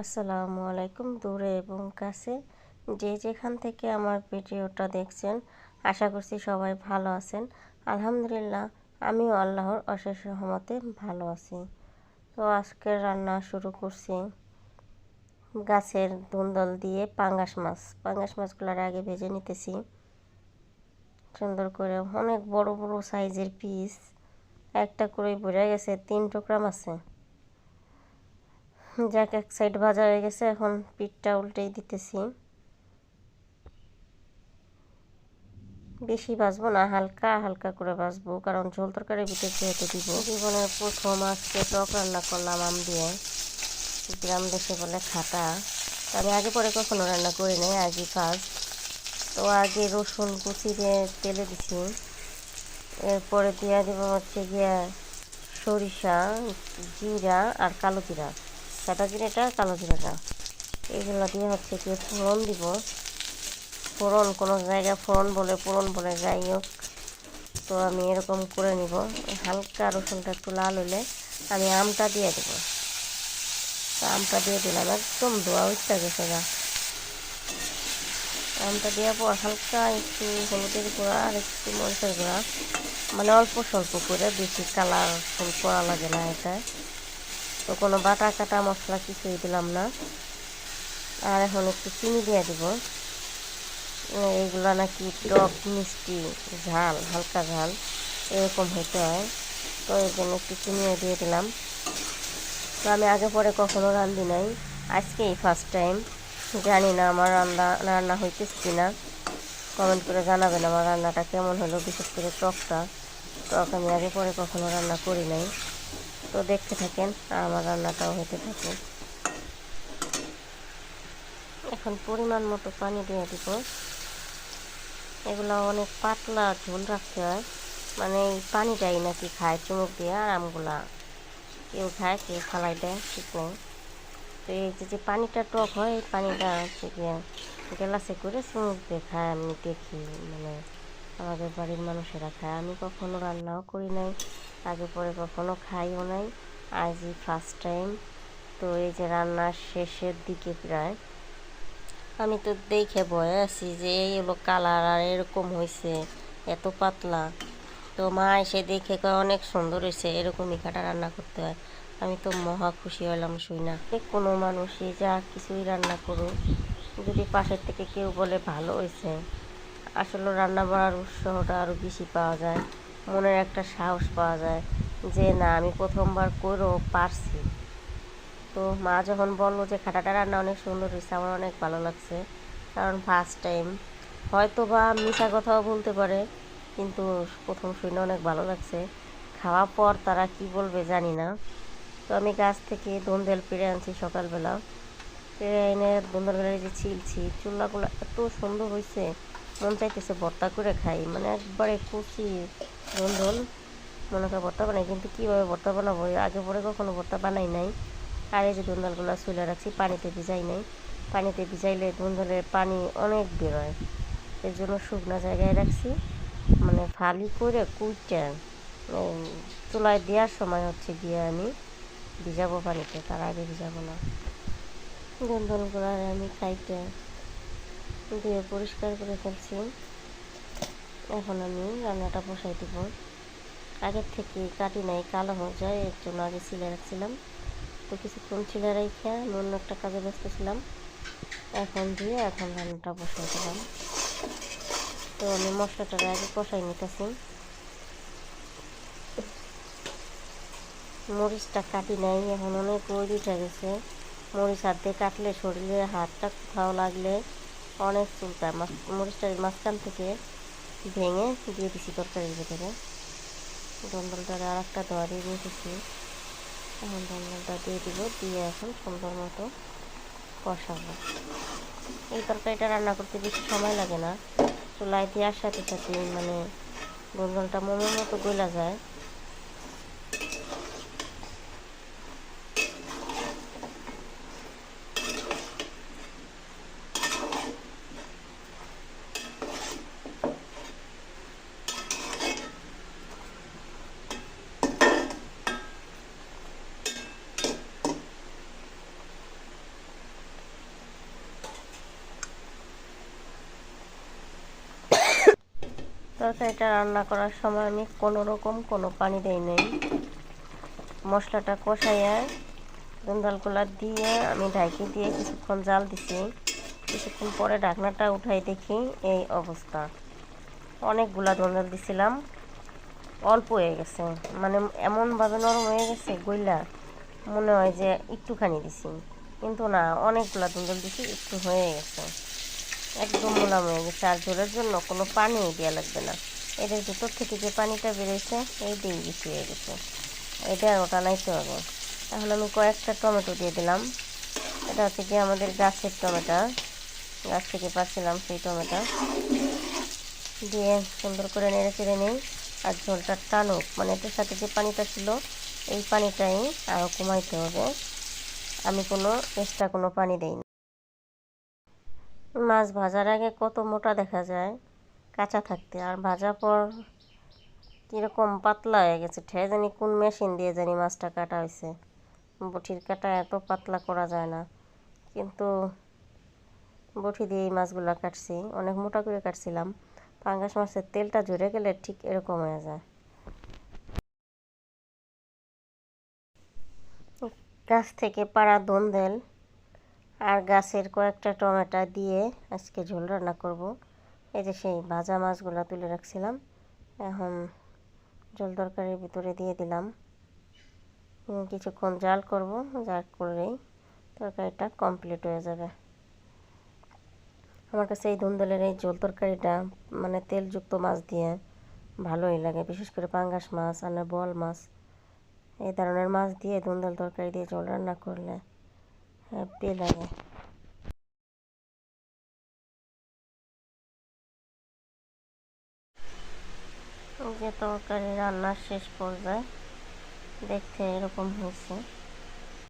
আসসালামু আলাইকুম দূরে এবং কাছে। যে যেখান থেকে আমার ভিডিওটা দেখছেন, আশা করছি সবাই ভালো আছেন। আলহামদুলিল্লাহ, আমিও আল্লাহর অশেষ রহমতে ভালো আছি। তো আজকের রান্না শুরু করছি গাছের দুন্দল দিয়ে পাঙ্গাস মাছ। পাঙ্গাস মাছগুলোর আগে ভেজে নিতেছি। সুন্দর করে অনেক বড় বড় সাইজের পিস। একটা করে বোঝা গেছে, তিন টুকরা মাছে। যাক, এক সাইড ভাজা হয়ে গেছে, এখন পিঠটা উল্টেই দিতেছি। বেশি ভাজবো না, হালকা হালকা করে ভাজবো, কারণ ঝোল তরকারি ভিতরে যেহেতু দিব জীবনের প্রথম আজকে টক রান্না করলাম আম দিয়ে, গ্রাম দেশে বলে খাটা আমি আগে পরে কখনো রান্না করি নাই, আজই ফার্স্ট। তো আগে রসুন কুচি দিয়ে তেলে দিছি, এরপরে দিয়ে দিব হচ্ছে গিয়া সরিষা, জিরা আর কালো জিরা। সাদা জিরাটা, কালো জিরাটা। এইগুলো দিয়ে হচ্ছে কি, ফোড়ন দিব। ফোড়ন কোনো জায়গায় ফোড়ন বলে ফোড়ন বলে, যাই হোক। তো আমি এরকম করে নিব। হালকা রসুনটা একটু লাল হলে আমি আমটা দিয়ে দেব। আমটা দিয়ে দিলাম, একদম ধোয়া উঠতে গেছে গা। আমটা দেওয়ার পর হালকা একটু হলুদের গুঁড়া আর একটু মরিচের গুঁড়া। মানে অল্প স্বল্প করে, বেশি কালার করা লাগে না এটা। তো কোনো বাটা, কাটা মশলা কিছুই দিলাম না। আর এখন একটু চিনি দিয়ে দিব। এইগুলো নাকি টক, মিষ্টি, ঝাল, হালকা ঝাল, এরকম হতে হয়। তো এর জন্য একটু চিনিও দিয়ে দিলাম। তো আমি আগে পরে কখনো রান্ধি নাই। আজকেই ফার্স্ট টাইম জানি না আমার রান্না রান্না হইতেছে কি না কমেন্ট করে জানাবেন আমার রান্নাটা কেমন হলো, বিশেষ করে টকটা। টক আমি আগে পরে কখনো রান্না করি নাই। তো দেখতে থাকেন আর আমার রান্নাটাও হতে থাকে। এখন পরিমাণ মতো পানি দিয়ে দিব। এগুলো অনেক পাতলা ঝোল রাখতে হয়। মানে এই পানিটাই নাকি খায়, চুমুক দিয়ে আর আমগুলা কেউ খায়, কেউ ফালাই দেয়, ঠিক নেই। তো এই যে যে পানিটা টক হয়, এই পানিটা হচ্ছে গিয়ে গ্লাসে করে চুমুক দিয়ে খায়, আমি দেখি মানে আমাদের বাড়ির মানুষেরা খায়। আমি কখনো রান্নাও করি নাই। আগে পরে কখনো খাইও নাই। আজই ফার্স্ট টাইম তো এই যে রান্নার শেষের দিকে প্রায়। আমি তো দেখে ভয়ে আছি যে এই হলো কালার আর এরকম হয়েছে এত পাতলা। তো মা এসে দেখে অনেক সুন্দর হয়েছে এরকমই কাটা রান্না করতে হয়। আমি তো মহা খুশি হলাম শুই না কোনো মানুষই যা কিছুই রান্না করুক, যদি পাশের থেকে কেউ বলে ভালো হয়েছে আসলে রান্না বাড়ার উৎসাহটা আরও বেশি পাওয়া যায়। মনের একটা সাহস পাওয়া যায় যে, না, আমি প্রথমবার করেও পারছি। তো মা যখন বলল যে, খাটাটা রান্না অনেক সুন্দর হয়েছে আমার অনেক ভালো লাগছে। কারণ ফার্স্ট টাইম হয়তো বা মিশা কথাও বলতে পারে, কিন্তু প্রথম শুনে অনেক ভালো লাগছে। খাওয়ার পর তারা কি বলবে জানি না। তো আমি গাছ থেকে দন্দেল পেরে আনছি সকালবেলা। পেরে এনে দন্দেলবেলা যে ছিলছি চুলাগুলো এত সুন্দর হয়েছে মন চাইতেছে ভর্তা করে খাই। মানে একবারে কুচি। দন্দল মনে করে ভর্তা বানাই, কিন্তু কীভাবে ভর্তা বানাবো? আগে পরে কখনো ভর্তা বানাই নাই। আর এই যে দুন্দলগুলো চুলে রাখছি, পানিতে ভিজাই নাই। পানিতে ভিজাইলে দুন্দলের পানি অনেক বেরোয় এর জন্য শুকনো জায়গায় রাখছি। মানে ফালি করে কুইটা চুলায় দেওয়ার সময় হচ্ছে গিয়ে আমি ভিজাবো পানিতে, তার আগে ভিজাবো না। দুন্দলগুলো আমি খাইতে দিয়ে পরিষ্কার করে ফেলছি। এখন আমি রান্নাটা বসাই দেব। আগের থেকে কাটি নাই, কালো হয়ে যায়, এর জন্য আগে সিলে রাখছিলাম। তো কিছুক্ষণ ছিলে রেখে আমি অন্য একটা কাজে ব্যস্ত ছিলাম। এখন দিয়ে এখন রান্নাটা বসাই দিলাম। তো আমি মশলাটা আগে কষাই নিতেছি। মরিচটা কাটি নাই, এখন অনেক রোদ উঠে গেছে। মরিচ হাত দিয়ে কাটলে শরীরে হাতটা কোথাও লাগলে অনেক চুলকায়। মরিচটার মাঝখান থেকে ভেঙে দিয়ে দিছি তরকারির ভেতরে। দন্দলটার আর একটা বসেছি রেখেছি। এখন ডম্বলটা দিয়ে দিব, দিয়ে এখন সুন্দর মতো কষাবো। এই তরকারিটা রান্না করতে বেশি সময় লাগে না। চুলায় দেওয়ার সাথে সাথে মানে দন্দলটা মোমের মতো গলা যায়। তরকারিটা রান্না করার সময় আমি কোনো রকম কোনো পানি দেই নাই। মশলাটা কষাইয়া দুন্দালগুলা দিয়ে আমি ঢাকি দিয়ে কিছুক্ষণ জাল দিছি। কিছুক্ষণ পরে ঢাকনাটা উঠাই দেখি এই অবস্থা। অনেকগুলা দুন্দাল দিছিলাম। অল্প হয়ে গেছে। মানে এমনভাবে নরম হয়ে গেছে, গইলা মনে হয় যে একটুখানি দিছি। কিন্তু না, অনেকগুলা দুন্দল দিছি, একটু হয়ে গেছে। একদম মোলাম হয়ে গেছে আর ঝোলের জন্য কোনো পানি দেওয়া লাগবে না। এদের ভিতর থেকে যে পানিটা বেরোয়েছে এই দিয়ে বেশি হয়ে গেছে। এটা আর ওটা নাইতে হবে তাহলে আমি কয়েকটা টমেটো দিয়ে দিলাম। এটা হচ্ছে কি আমাদের গাছের টমেটো। গাছ থেকে পাচ্ছিলাম সেই টমেটো। দিয়ে সুন্দর করে নেড়ে চেড়ে নিই। আর ঝোলটা টানুক। মানে এটার সাথে যে পানিটা ছিল, এই পানিটাই আরও কমাইতে হবে। আমি কোনো এক্সট্রা কোনো পানি দিইনি। মাছ ভাজার আগে কত মোটা দেখা যায়? কাঁচা থাকতে। আর ভাজার পর কীরকম পাতলা হয়ে গেছে। ঠেয়ে জানি কোন মেশিন দিয়ে জানি মাছটা কাটা হয়েছে বটির কাটা এত পাতলা করা যায় না। কিন্তু বটি দিয়ে এই মাছগুলো কাটছি। অনেক মোটা করে কাটছিলাম। পাঙ্গাস মাছের তেলটা ঝরে গেলে ঠিক এরকম হয়ে যায়। গাছ থেকে পাড়া দন্দেল আর গাছের কয়েকটা টমেটো দিয়ে আজকে ঝোল রান্না করব। এই যে সেই ভাজা মাছগুলো তুলে রাখছিলাম। এখন ঝোল তরকারির ভিতরে দিয়ে দিলাম। কিছুক্ষণ জাল করব, জাল করলেই তরকারিটা কমপ্লিট হয়ে যাবে। আমার কাছে এই ধুন্দলের এই ঝোল তরকারিটা মানে তেলযুক্ত মাছ দিয়ে ভালোই লাগে, বিশেষ করে পাঙ্গাস মাছ আর বল মাছ, এই ধরনের মাছ দিয়ে ধুন্দল তরকারি দিয়ে ঝোল রান্না করলে লাগে যে তরকারি রান্নার শেষ পর্যায়ে দেখতে এরকম হয়েছে।